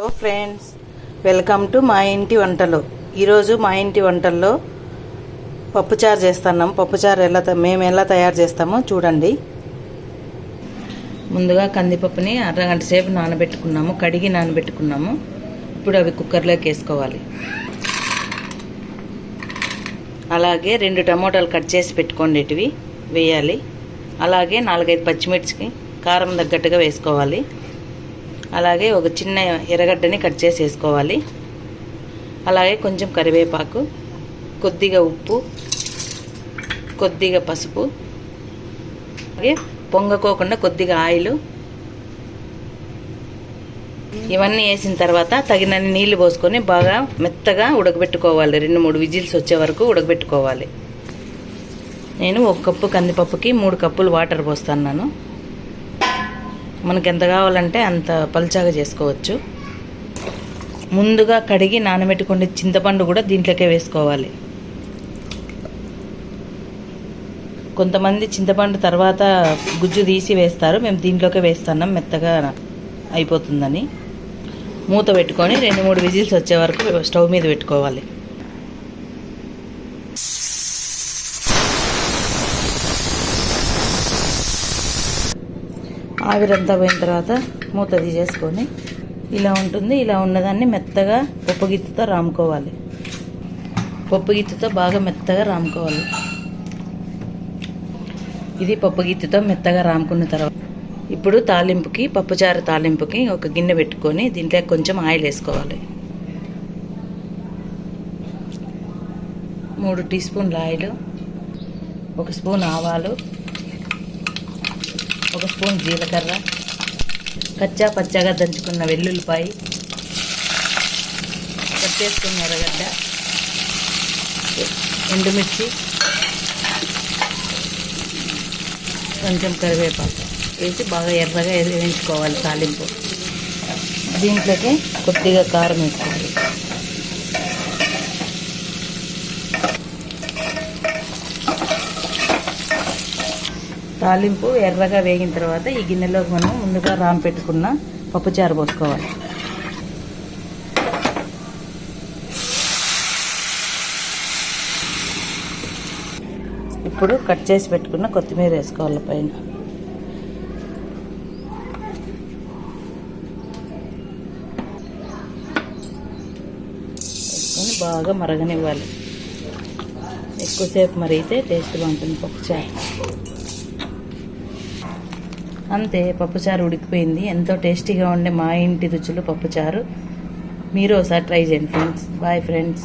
Hello friends welcome to మా ఇంటి వంటలు. ఈరోజు మా ఇంటి వంటల్లో పప్పుచారు చేస్తున్నాం. పప్పుచారు ఎలా త- మేము ఎలా తయారు చేస్తామో చూడండి. ముందుగా కందిపప్పుని అర్ధగంట సేపు నానబెట్టుకున్నాము కడిగి నానబెట్టుకున్నాము. ఇప్పుడు అవి కుక్కర్లోకి వేసుకోవాలి. అలాగే రెండు టమోటాలు కట్ చేసి పెట్టుకోండి వేయాలి. అలాగే నాలుగైదు పచ్చిమిర్చికి కారం తగ్గట్టుగా వేసుకోవాలి. అలాగే ఒక చిన్న ఎర్రగడ్డని కట్ చేసి వేసుకోవాలి అలాగే కొంచెం కరివేపాకు కొద్దిగా ఉప్పు కొద్దిగా పసుపు అలాగే పొంగకోకుండా కొద్దిగా ఆయిల్. ఇవన్నీ వేసిన తర్వాత తగినన్ని నీళ్ళు పోసుకొని బాగా మెత్తగా ఉడకబెట్టుకోవాలి. రెండు మూడు విజిల్స్ వచ్చే వరకు ఉడకబెట్టుకోవాలి. నేను ఒక కప్పు కందిపప్పుకి మూడు కప్పులు వాటర్ పోస్తున్నాను. మనకి ఎంత కావాలంటే అంత పలుచగా చేసుకోవచ్చు. ముందుగా కడిగి నానబెట్టుకునే చింతపండు కూడా దీంట్లోకే వేసుకోవాలి. కొంతమంది చింతపండు తర్వాత గుజ్జు తీసి వేస్తారు. మేము దీంట్లోకే వేస్తున్నాం. మెత్తగా అయిపోతుందని. మూత పెట్టుకొని రెండు మూడు విజిల్స్ వచ్చే వరకు స్టవ్ మీద పెట్టుకోవాలి. ఆవిరంతా పోయిన తర్వాత మూత తీసేసుకొని ఇలా ఉంటుంది. ఇలా ఉన్నదాన్ని మెత్తగా పప్పు గిత్తుతో రాముకోవాలి. పప్పు గిత్తుతో బాగా మెత్తగా రాముకోవాలి. ఇది పప్పు గిత్తుతో మెత్తగా రాముకున్న తర్వాత ఇప్పుడు తాలింపుకి పప్పుచారు తాలింపుకి ఒక గిన్నె పెట్టుకొని దీంట్లో కొంచెం ఆయిల్ వేసుకోవాలి. మూడు టీ స్పూన్ల ఆయిల్ ఒక స్పూన్ ఆవాలు ఒక స్పూన్ జీలకర్ర కచ్చా పచ్చగా దంచుకున్న వెల్లుల్లిపాయ కట్ చేసుకున్న ఎర్రగడ్డ ఎండుమిర్చి కొంచెం కరివేపాకు వేసి బాగా ఎర్రగా వేయించుకోవాలి తాలింపు. దీంట్లోకి కొద్దిగా కారం వేసుకోవాలి. తాలింపు ఎర్రగా వేగిన తర్వాత ఈ గిన్నెలోకి మనం ముందుగా రామ్ పెట్టుకున్న పప్పుచారు పోసుకోవాలి. ఇప్పుడు కట్ చేసి పెట్టుకున్న కొత్తిమీర వేసుకోవాలి పైన. వేసుకొని బాగా మరగనివ్వాలి. ఎక్కువసేపు మరిగితే టేస్ట్ బాగుంటుంది పప్పుచారు అంతే పప్పుచారు ఉడికిపోయింది. ఎంతో టేస్టీగా ఉండే మా ఇంటి రుచులు పప్పుచారు. మీరు ఒకసారి ట్రై చేయండి ఫ్రెండ్స్. Bye friends.